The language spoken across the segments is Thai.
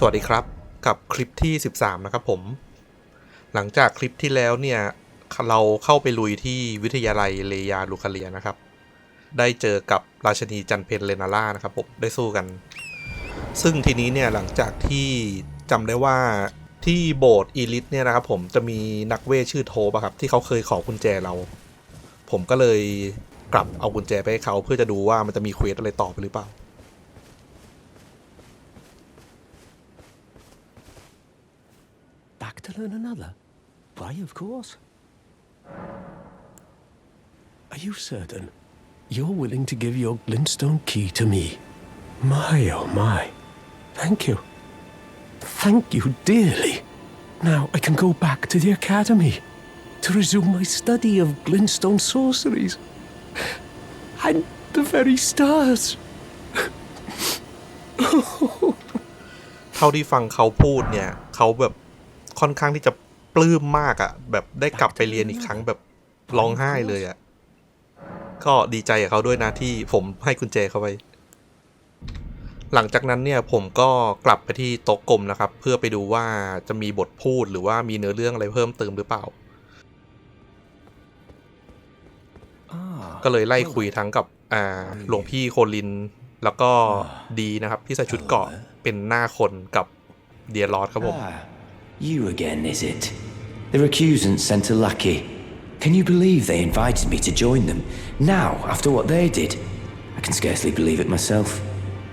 สวัสดีครับกับคลิปที่ 13 นะครับผม หลังจากคลิปที่แล้วเนี่ย เราเข้าไปลุยที่วิทยาลัยเลยาลูคาเลียนะครับ ได้เจอกับราชนีจันเพนเลนาร่านะครับผม ได้สู้กัน ซึ่งทีนี้เนี่ยหลังจากที่จำได้ว่าที่โบสถ์อีลิทเนี่ยนะครับผมจะมีนักเวทชื่อโทปะครับ ที่เขาเคยขอกุญแจเรา ผมก็เลยกลับเอากุญแจไปให้เขาเพื่อจะดูว่ามันจะมีเควสอะไรต่อไปหรือเปล่า Back to learn another? Why, of course. Are you certain? You're willing to give your glintstone key to me? My, oh my. Thank you. Thank you dearly. Now I can go back to the academy to resume my study of glintstone sorceries. And the very stars. เท่าที่ฟังเขาพูดเนี่ยเขาแบบ ค่อนข้างที่จะปลื้มมากอะ่ะ แบบได้กลับไปเรียนอีกครั้งแบบร้องไห้เลยอะ่ะ ก็ดีใจกับเขาด้วยนะที่ผมให้กุญแจเขาไป หลังจากนั้นเนี่ยผมก็กลับไปที่โต๊ะกลมนะครับ เพื่อไปดูว่าจะมีบทพูดหรือว่ามีเนื้อเรื่องอะไรเพิ่มเติมหรือเปล่า Ah. ก็เลยไล่คุยทั้งกับอ่าหลวงพี่โคลินแล้วก็ดีนะครับที่ใส่ชุดเกราะเป็นหน้าคนกับเดียร์ลอดครับผม Ah, you again, is it? The recusants sent a lackey. Can you believe they invited me to join them? Now, after what they did? I can scarcely believe it myself.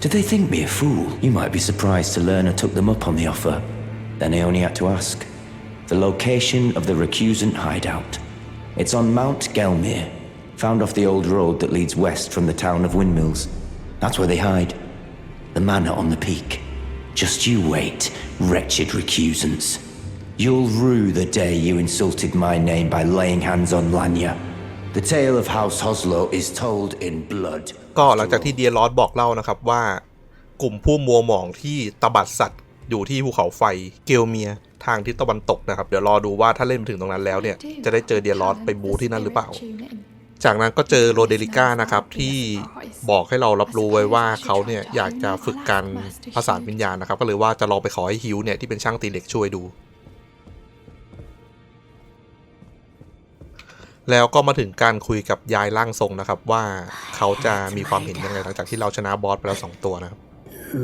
Did they think me a fool? You might be surprised to learn I took them up on the offer. Then I only had to ask. The location of the recusant hideout. It's on Mount Gelmir, found off the old road that leads west from the town of Windmills. That's where they hide. The manor on the peak. Just you wait, wretched recusants. You'll rue the day you insulted my name by laying hands on Lanya. The tale of House Hoslow is told in blood. ก็หลังจากที่เดียร์ลอสบอกเล่านะครับว่ากลุ่มผู้มัวหมองที่ตบัดสัตว์อยู่ที่ภูเขาไฟเกลเมียทางทิศตะวันตกนะครับ เดี๋ยวรอดูว่าถ้าเล่นถึงตรงนั้นแล้วเนี่ย จะได้เจอเดียร์ลอสไปบูที่นั่นหรือเปล่า จากนั้นก็เจอโรเดลิก้านะครับที่บอกให้เรารับรู้ไว้ว่าเขาเนี่ยอยากจะฝึกการผสาวิญญาณนะครับ ก็เลยว่าจะลองไปขอให้ฮิวเนี่ยที่เป็นช่างตีเหล็กช่วยดู แล้วก็มาถึงการคุยกับยายร่างทรงนะครับ ว่าเขาจะมีความเห็นยังไงหลังจากที่เราชนะบอสไปแล้วสองตัวนะครับ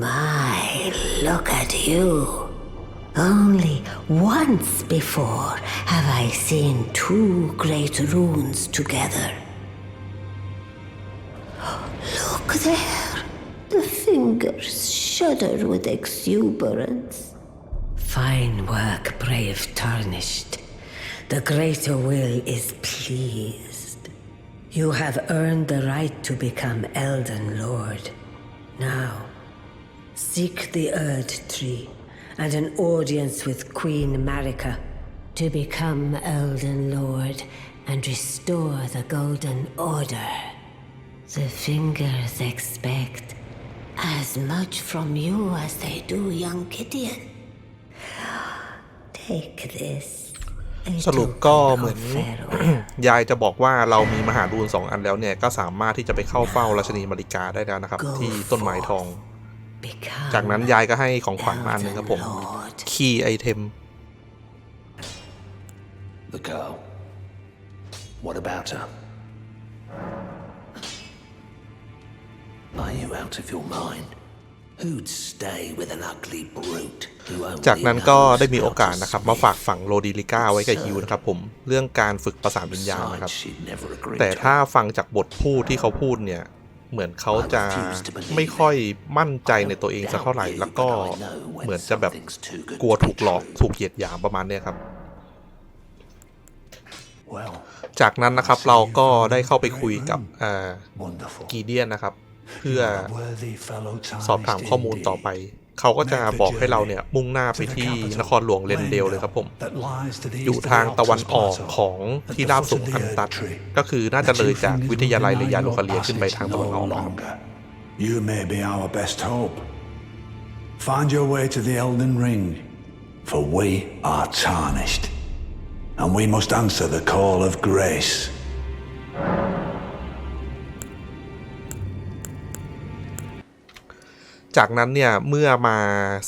My, look at you. Only once before have I seen two great runes together. There. The fingers shudder with exuberance. Fine work, brave Tarnished. The greater will is pleased. You have earned the right to become Elden Lord. Now, seek the Erd Tree and an audience with Queen Marika to become Elden Lord and restore the Golden Order. The fingers expect as much from you as they do young Gideon. Take this. a สรุปก็ token เหมือน of farewell. ยายจะบอกว่าเรามีมหาดูนสองอันแล้วเนี่ย ก็สามารถที่จะไปเข้าเฝ้าราชนีมาริกาได้แล้วนะครับ ที่ต้นไม้ทอง Become จากนั้นยายก็ให้ของขวัญมาอันหนึงครับผม Elden Lord. คีย์ไอเทม The girl. What about her? จากนั้นก็ knows ได้มีโอกาส how to นะครับ มา sniff? ฝากฝังโรดิลิก้าไว้กับฮิวนะครับผมเรื่องการฝึกประสานวิญญาณนะครับ Besides, she'd never agreed แต่ to ถ้าฟังจากบทพูดที่เขาพูดเนี่ย เหมือนเขาจะไม่ค่อยมั่นใจในตัวเองสักเท่าไหร่ แล้วก็เหมือนจะแบบกลัวถูกหลอกถูกเหยียดหยามประมาณเนี้ยครับ Well, จากนั้นนะครับเราก็ได้เข้าไปคุยกับอ่า wonderful. กีเดียนนะครับ เพื่อ Worthy fellow สอบถามข้อมูลต่อไป เขาก็จะบอกให้เราเนี่ยมุ่งหน้าไปที่นครหลวงเลนเดลเลยครับผม อยู่ทางตะวันออกของที่ราบสูงอันตัด ก็คือน่าจะเลยจากวิทยาลัยเลยานุคาเลียขึ้นไปทางตะวันออกนะครับ You may be our best hope. Find your way to the Elden Ring, for we are tarnished, and we must answer the call of grace. จากนั้นเนี่ยเมื่อมา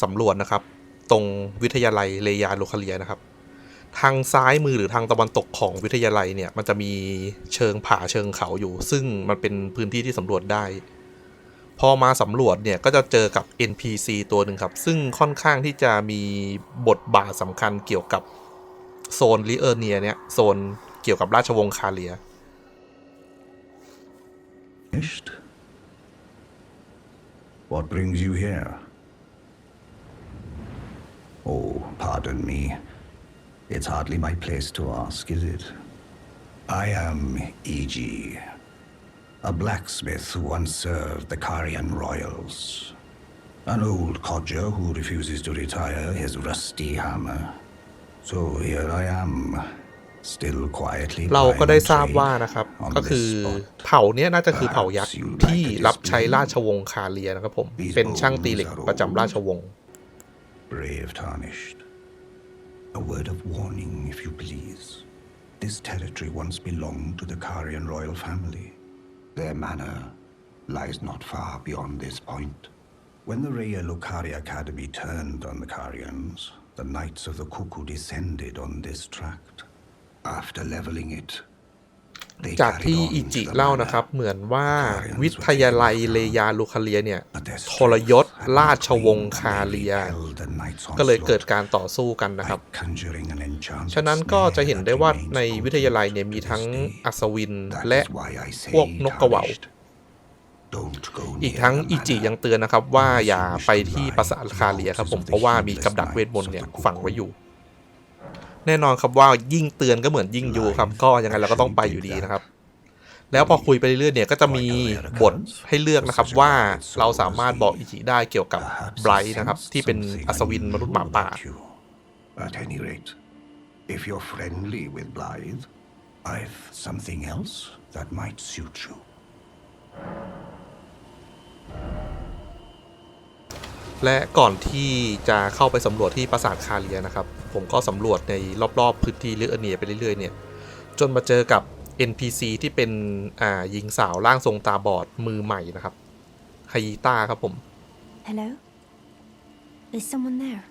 สำรวจนะครับ ตรงวิทยาลัยเลยาลคาเลียนะครับ ทางซ้ายมือหรือทางตะวันตกของวิทยาลัยเนี่ยมันจะมีเชิงผาเชิงเขาอยู่ ซึ่งมันเป็นพื้นที่ที่สำรวจได้ พอมาสำรวจเนี่ยก็จะเจอกับ NPC ตัวหนึ่งครับ ซึ่งค่อนข้างที่จะมีบทบาทสำคัญเกี่ยวกับโซนลิเออร์เนียเนี่ยโซนเกี่ยวกับราชวงศ์คาเลีย What brings you here? Oh, pardon me. It's hardly my place to ask, is it? I am E.G., a blacksmith who once served the Karian royals. An old codger who refuses to retire his rusty hammer. So here I am, เราก็ได้ plying ทราบ trade ว่านะครับ on ก็ this คือ spot. เผ่าเนี้ยน่าจะคือเผ่ายักษ์ Perhaps you'd ที่ like to รับใช้ display ราชวงศ์คาเลียนะครับผม เป็นช่างตีเหล็กประจำราชวงศ์ Brave tarnished. A word of warning, if you please. This territory once belonged to the Karian royal family. Their manor lies not far beyond this point. When the Raya Lokari Academy turned on the Karians, the Knights of the Cuckoo descended on this tract. After leveling it, they จาก carried ที่ on อิ to จิ the เล่า manor. นะครับ เหมือนว่าวิทยาลัยเลยาลูคาเลียเนี่ย But their ทรยศ strength had รา not ชวงศ์ waned คา and เลี they ย repelled the Knights' ก็เลยเกิด onslaught. การต่อสู้กันนะครับ by conjuring an enchanted ฉะนั้นก็จะเห็นได้ว่า snare that ใน remains วิทยาลัยเนี่ย potent มี to ทั้ง this day. อัศวิน That และ is why I say พวกนกกระเหว่า tarnished. Don't go อีก near ทั้ง the อิจิ manor ยังเตือนนะครับว่าอย่าไปที่ปราสาทคาเลียครับผมเพราะว่ามีกับดักเวทมนต์เนี่ยฝังไว้อยู่ แน่นอนครับว่ายิ่งเตือนก็เหมือนยิ่งยูครับ ก็ยังไงเราก็ต้องไปอยู่ดีนะครับ แล้วพอคุยไปเรื่อยๆเนี่ยก็จะมีบทให้เลือกนะครับว่าเราสามารถบอกอิจิได้เกี่ยวกับ Perhaps ไบรท์นะครับ ที่เป็น something อัศวินมนุษย์หมา unusual ป่า about you. At any rate, if you're friendly with Blythe, I've something else that might suit you. และก่อนที่จะเข้าไปสำรวจที่ปราสาทคาเลียนะครับ ผมก็สำรวจในรอบๆพื้นที่เลือเนียไปเรื่อยๆเนี่ยจนมาเจอกับ NPC ที่เป็นอ่าหญิงสาวร่างทรงตาบอดมือใหม่นะครับไฮยีต้าครับผม Hello? Is someone there?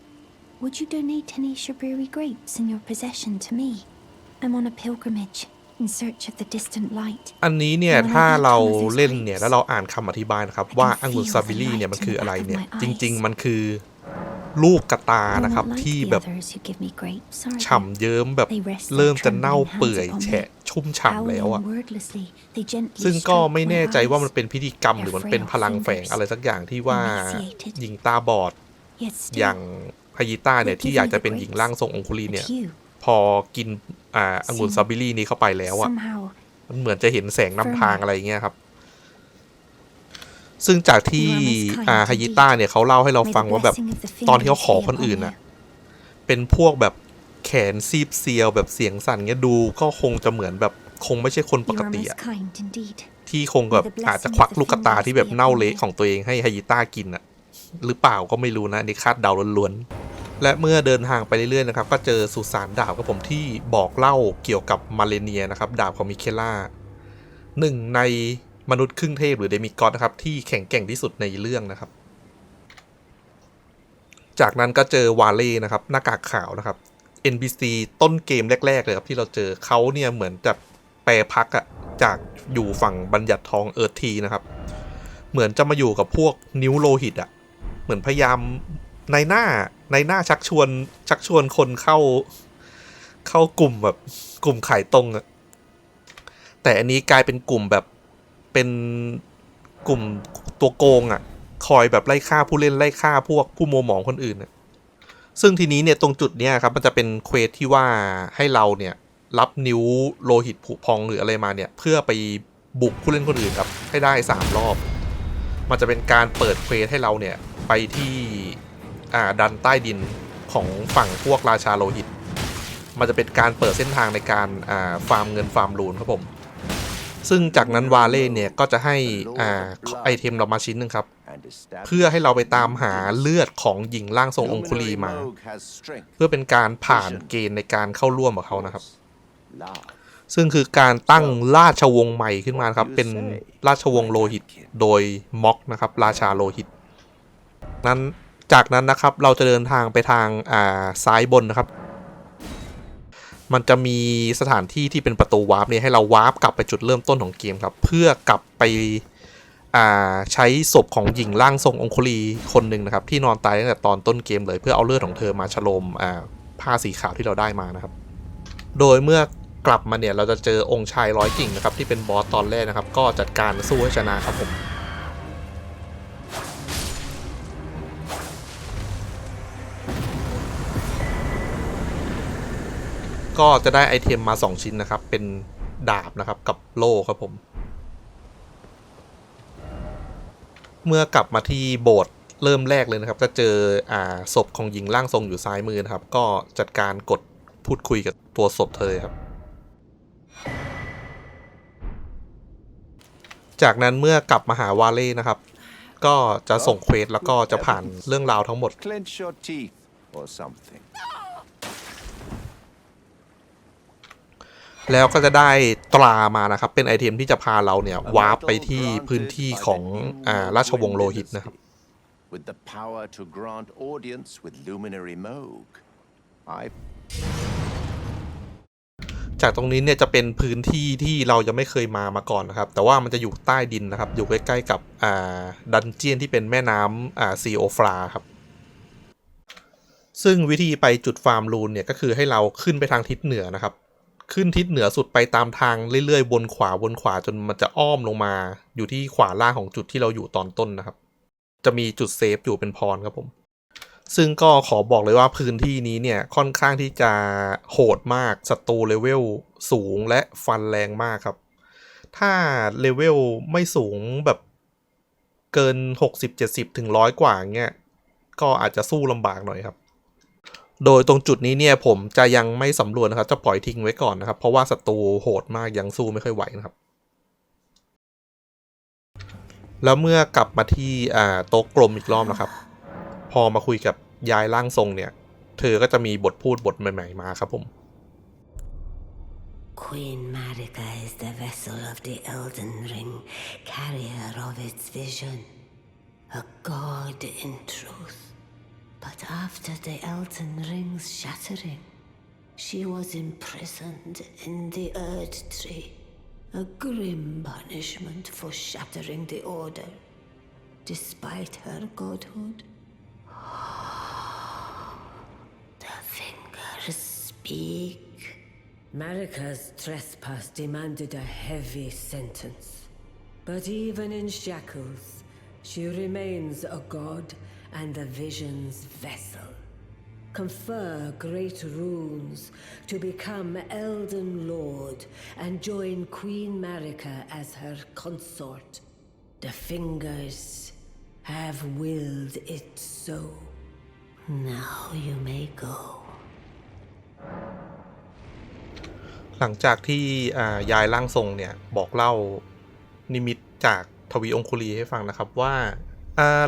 Would you donate any Shabiri grapes in your possession to me? I'm on a pilgrimage in search of the distant light. อันนี้เนี่ยถ้าเราเล่นเนี่ยแล้วเราอ่านคำอธิบายนะครับว่าองุ่นซาบิลี่เนี่ยมันคืออะไรเนี่ยจริง ๆ มันคือลูกกระตา I'm นะครับ not like ที่ the แบบ others who give me grapes, are ฉ่ำ they? เยิ้มแบบ They rest เริ่ม their จะเน่า trembling เปื่อย hands upon แฉะ me. ชุ่มฉ่ำแล้วอะ Howling wordlessly, they gently ซึ่งก็ stroke ไม่ my แน่ใจว่ามัน eyes. เป็นพิธีกรรมหรือมันเป็นพลังแฝงอะไรสักอย่างที่ว่า Emaciated. หญิงตาบอด Yet อย่าง still, ฮายิต้าเนี่ยที่อยากจะเป็นหญิงร่างทรงองคุลีเนี่ย but you, พอกินอ่าองุ่นซาบิลี่นี้เข้าไปแล้วอะ somehow, มันเหมือนจะเห็นแสงนำทางอะไรอย่างเงี้ยครับ ซึ่งจากที่อ่าฮายิต้าเนี่ยเขาเล่าให้เรา may ฟัง the ว่าแบบ blessing of the ตอนที่เขา fingers ขอ be คน upon อื่น you. อะเป็นพวกแบบแขนซีบเซียวแบบเสียงสั่นเงี้ยดูก็คงจะเหมือนแบบคงไม่ใช่คนป You ก are ติ most อะ kind indeed. ที่คงแบบอาจจะควักลูกกระตาที่แบบเน่าเละของตัวเองให้ฮายิต้ากินอะหรือเปล่าก็ไม่รู้นะอันนี่คาดเดาล้วนๆ และเมื่อเดินทางไปเรื่อยๆนะครับก็เจอสุสานดาบกับผมที่บอกเล่าเกี่ยวกับมาเลเนียนะครับดาบของมิเคล่าหนึ่งในมนุษย์ครึ่งเทพหรือเดมิกอสนะครับที่แข็งแกร่งที่สุดในเรื่องนะครับ จากนั้นก็เจอวาเล่นะครับหน้ากากขาวนะครับ NPC ต้นเกมแรก ๆ เลยครับที่เราเจอเขาเนี่ยเหมือนจะแปรพักอะจากอยู่ฝั่งบัญญัติทองเอิร์ธทีนะครับ เหมือนจะมาอยู่กับพวกนิ้วโลหิตอะเหมือนพยายามในหน้า ในหน้าชักชวนชักชวนคนเข้าเข้ากลุ่มแบบกลุ่มขายตรงอะแต่อันนี้กลายเป็นกลุ่มแบบเป็นกลุ่มตัวโกงอะคอยแบบไล่ฆ่าผู้เล่นไล่ฆ่าพวกผู้โมหมองคนอื่นอะซึ่งทีนี้เนี่ยตรงจุดเนี้ยครับ มันจะเป็นเควสที่ว่าให้เราเนี่ยรับนิ้วโลหิตผุพองหรืออะไรมาเนี่ย เพื่อไปบุกผู้เล่นคนอื่นครับให้ได้สามรอบ มันจะเป็นการเปิดเควสให้เราเนี่ยไปที่ อ่าดันใต้ดินของฝั่งพวกราชาโลหิต มันจะเป็นการเปิดเส้นทางในการอ่าฟาร์มเงินฟาร์มลูนครับผม ซึ่งจากนั้นวาเล่เนี่ยก็จะให้อ่าไอเทมเรามาชิ้นหนึ่งครับ เพื่อให้เราไปตามหาเลือดของหญิงร่างทรงองคุลีมา เพื่อเป็นการผ่านเกณฑ์ในการเข้าร่วมกับเขานะครับซึ่งคือการตั้งราชวงศ์ใหม่ขึ้นมาครับ เป็นราชวงศ์โลหิตโดยม็อกนะครับ ราชาโลหิต นั้น จากนั้นนะครับเราจะเดินทางไปทางอ่าซ้ายบนนะครับ มันจะมีสถานที่ที่เป็นประตูวาร์ปเนี่ยให้เราวาร์ปกลับไปจุดเริ่มต้นของเกมครับ เพื่อกลับไปอ่าใช้ศพของหญิงร่างทรงองคุลีคนหนึ่งนะครับ ที่นอนตายตั้งแต่ตอนต้นเกมเลย เพื่อเอาเลือดของเธอมาฉลมอ่าผ้าสีขาวที่เราได้มานะครับ โดยเมื่อกลับมาเนี่ยเราจะเจอองค์ชายร้อยกิ่งนะครับที่เป็นบอสตอนแรกนะครับ ก็จัดการสู้ให้ชนะครับผม ก็จะได้ไอเทมมา 2 ชิ้นนะครับ เป็นดาบนะครับกับโล่ครับผม เมื่อกลับมาที่โบสถ์เริ่มแรกเลยนะครับ จะเจออ่าศพของหญิงร่างทรงอยู่ซ้ายมือนะครับ ก็จัดการกดพูดคุยกับตัวศพเธอครับ จากนั้นเมื่อกลับมาหาวาเล่นะครับ ก็จะส่งเควสแล้วก็จะผ่านเรื่องราวทั้งหมด Clench your teeth or something. แล้วก็จะได้ตรามานะครับ เป็นไอเทมที่จะพาเราเนี่ยวาร์ปไปที่พื้นที่ของอ่าราชวงศ์โลหิตนะครับ With the power to grant audience with Luminary Moog. I จากตรงนี้เนี่ยจะเป็นพื้นที่ที่เรายังไม่เคยมามาก่อนนะครับ แต่ว่ามันจะอยู่ใต้ดินนะครับ อยู่ใกล้ๆกับอ่าดันเจียนที่เป็นแม่น้ำอ่าซีโอฟราครับซึ่งวิธีไปจุดฟาร์มรูนเนี่ยก็คือให้เราขึ้นไปทางทิศเหนือนะครับ ขึ้นทิศเหนือสุดไปตามทางเรื่อยๆวนขวาวนขวาจนมันจะอ้อมลงมา อยู่ที่ขวาล่างของจุดที่เราอยู่ตอนต้นนะครับ จะมีจุดเซฟอยู่เป็นพรครับผม ซึ่งก็ขอบอกเลยว่าพื้นที่นี้เนี่ยค่อนข้างที่จะโหดมากศัตรูเลเวลสูงและฟันแรงมากครับ ถ้าเลเวลไม่สูงแบบเกิน 60-70 ถึงร้อยกว่าเงี้ยก็อาจจะสู้ลำบากหน่อยครับ โดยตรงจุดนี้เนี่ยผมจะยังไม่สำรวจนะครับ จะปล่อยทิ้งไว้ก่อนนะครับ เพราะว่าศัตรูโหดมากยังสู้ไม่ค่อยไหวนะครับ แล้วเมื่อกลับมาที่โต๊ะกลมอีกรอบนะครับ พอมาคุยกับยายร่างทรงเนี่ย เธอก็จะมีบทพูดบทใหม่ ๆ มาครับผม Queen Marika is the vessel of the Elden Ring, carrier of its vision. A god in truth. But after the Elden Ring's shattering, she was imprisoned in the Erd Tree. A grim punishment for shattering the Order. Despite her godhood, the fingers speak. Marika's trespass demanded a heavy sentence. But even in shackles, she remains a god and the vision's vessel. Confer great runes to become Elden Lord and join Queen Marika as her consort. The fingers have willed it so. Now you may go. หลังจากที่ยายร่างทรงเนี่ย บอกเล่านิมิตจากทวีองคุลีให้ฟังนะครับว่า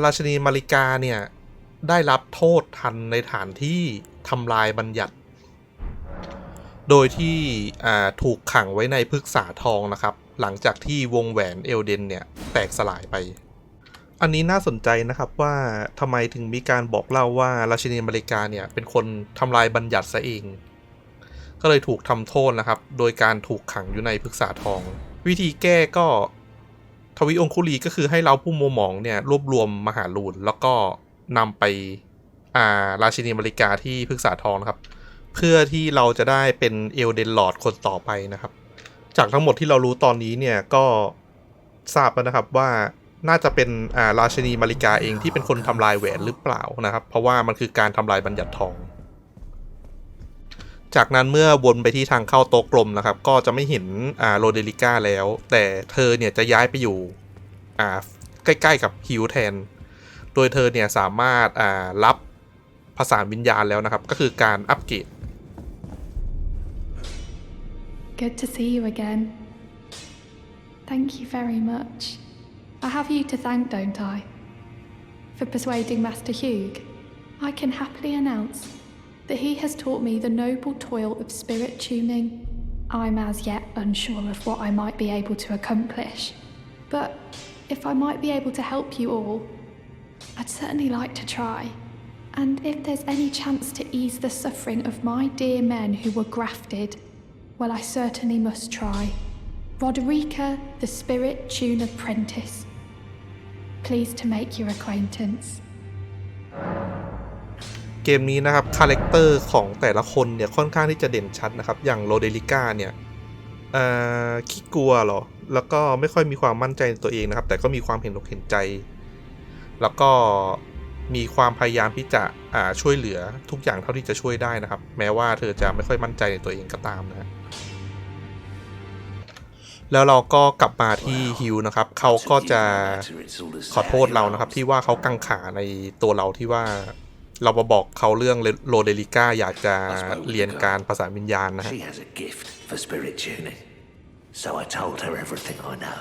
ราชนีมาริกาเนี่ย ได้รับโทษทันในฐานที่ทำลายบัญญัติ โดยที่ถูกขังไว้ในพฤกษาทองนะครับ หลังจากที่วงแหวนเอลเดนเนี่ย แตกสลายไป อันนี้น่าสนใจนะครับว่าทำไมถึงมีการบอกเล่าว่าราชินีมาริกาเนี่ย เป็นคนทำลายบัญญัติซะเอง ก็เลยถูกทำโทษนะครับ โดยการถูกขังอยู่ในพฤกษาทอง วิธีแก้ก็ ทวิองคุลีก็คือให้เราผู้โมวหมองเนี่ยรวบรวมมหาลูนแล้วก็นำไปอ่าราชินีมาริกาที่พฤกษาทองนะครับ เพื่อที่เราจะได้เป็นเอลเดนลอร์ดคนต่อไปนะครับ จากทั้งหมดที่เรารู้ตอนนี้เนี่ยก็ทราบแล้วนะครับว่าน่าจะเป็นอ่าราชินีมาริกาเองที่เป็นคนทำลายแหวนหรือเปล่านะครับ เพราะว่ามันคือการทำลายบัญญัติทอง จากนั้นเมื่อวนไปที่ทางเข้าโต๊ะกลมนะครับ ก็จะไม่เห็นอ่าโรเดลิก้าแล้ว แต่เธอเนี่ยจะย้ายไปอยู่อ่าใกล้ๆกับฮิวแทน โดยเธอเนี่ยสามารถอ่ารับภาษาวิญญาณแล้วนะครับ ก็คือการอัปเกรด Good to see you again. Thank you very much. I have you to thank, don't I? For persuading Master Hugh, I can happily announce that he has taught me the noble toil of spirit tuning. I'm as yet unsure of what I might be able to accomplish, but if I might be able to help you all, I'd certainly like to try. And if there's any chance to ease the suffering of my dear men who were grafted, well, I certainly must try. Roderica, the Spirit Tune Apprentice. Pleased to make your acquaintance. เกมนี้นะครับคาแรคเตอร์ของแต่ละคนเนี่ยค่อนข้างที่จะเด่นชัดนะครับอย่างโรเดลิก้าเนี่ยเอ่อขี้กลัวเหรอ แล้วก็ไม่ค่อยมีความมั่นใจในตัวเองนะครับ แต่ก็มีความเห็นอกเห็นใจ แล้วก็มีความพยายามที่จะอ่าช่วยเหลือทุกอย่างเท่าที่จะช่วยได้นะครับ แม้ว่าเธอจะไม่ค่อยมั่นใจในตัวเองก็ตามนะฮะแล้วเราก็กลับมาที่ฮิวนะครับ เขาก็จะขอโทษเรานะครับ ที่ว่าเขากังขาในตัวเราที่ว่า เรามาบอกเขาเรื่องโรเดลิก้าอยากจะเรียนการภาษาวิญญาณนะฮะ She has a gift for spirit tuning. So I told her everything I know.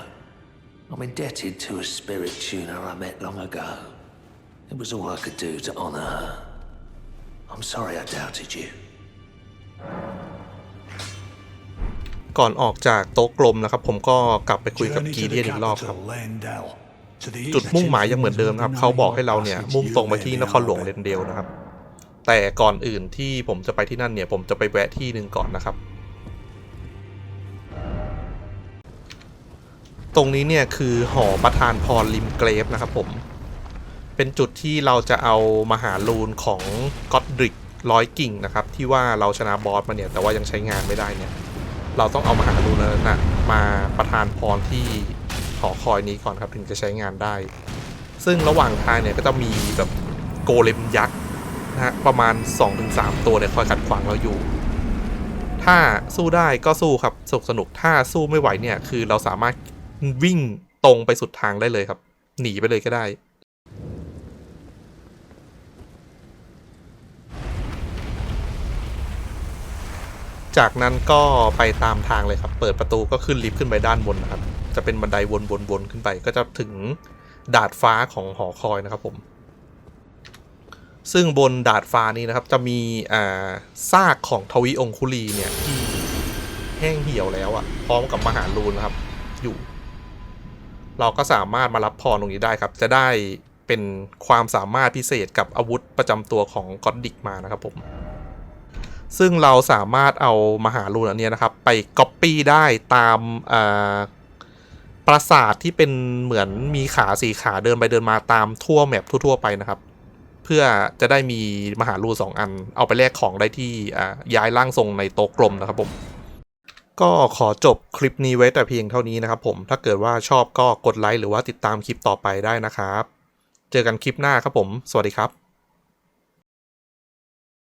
I'm indebted to a spirit tuner I met long ago. It was all I could do to honor her. I'm sorry I doubted you. ก่อนออกจากโต๊ะกลมนะครับ ผมก็กลับไปคุยกับ Journey กี to เดีย the นอีกรอบครับ capital, Leyndell. To the จุด east มุ่งหมาย is ยังเหมือนเดิมนะครับ เขาบอกให้เราเนี่ยมุ่งตรงไปที่นครหลวงเรนเดลนะครับ แต่ก่อนอื่นที่ผมจะไปที่นั่นเนี่ย ผมจะไปแวะที่หนึ่งก่อนนะครับ ตรงนี้เนี่ยคือหอประธานพรริมเกรฟนะครับผม เป็นจุดที่เราจะเอามาหาลูนของก็อดดริกร้อยกิ่งนะครับ ที่ว่าเราชนะบอสมาเนี่ยแต่ว่ายังใช้งานไม่ได้เนี่ย เราต้องเอามาหาลูนนั้นนะมาประทานพรที่ห อคอยนี้ก่อนครับถึงจะใช้งานได้ ซึ่งระหว่างทางเนี่ยก็จะมีแบบโกเลมยักษ์นะฮะประมาณ 2-3 ตัวเนี่ยคอยขัดขวางเราอยู่ ถ้าสู้ได้ก็สู้ครับสนุกสนุกถ้าสู้ไม่ไหวเนี่ยคือเราสามารถวิ่งตรงไปสุดทางได้เลยครับ หนีไปเลยก็ได้จากนั้นก็ไปตามทางเลยครับ เปิดประตูก็ขึ้นลิฟต์ขึ้นไปด้านบนนะครับ จะเป็นบันไดวนๆขึ้นไป ก็จะถึงดาดฟ้าของหอคอยนะครับผม ซึ่งบนดาดฟ้านี้นะครับ จะมีอ่าซากของทวีองคุลีเนี่ยที่แห้งเหี่ยวแล้วอะพร้อมกับมหาลูนนะครับ อยู่ เราก็สามารถมารับพรตรงนี้ได้ครับ จะได้เป็นความสามารถพิเศษกับอาวุธประจำตัวของก็อดดิกมานะครับผม ซึ่งเราสามารถเอามหาลูนอันนี้นะครับ ไปก๊อปปี้ได้ตามอ่า ปราสาทที่เป็นเหมือนมีขาสี่ขาเดินไปเดินมาตามทั่วแมปทั่ว ๆ ไปนะครับ เพื่อจะได้มีมหาลูสองอัน เอาไปแลกของได้ที่ย้ายร่างทรงในโต๊ะกลมนะครับผมก็ขอจบคลิปนี้ไว้แต่เพียงเท่านี้นะครับผม ถ้าเกิดว่าชอบก็กดไลค์หรือว่าติดตามคลิปต่อไปได้นะครับ เจอกันคลิปหน้าครับผม สวัสดีครับ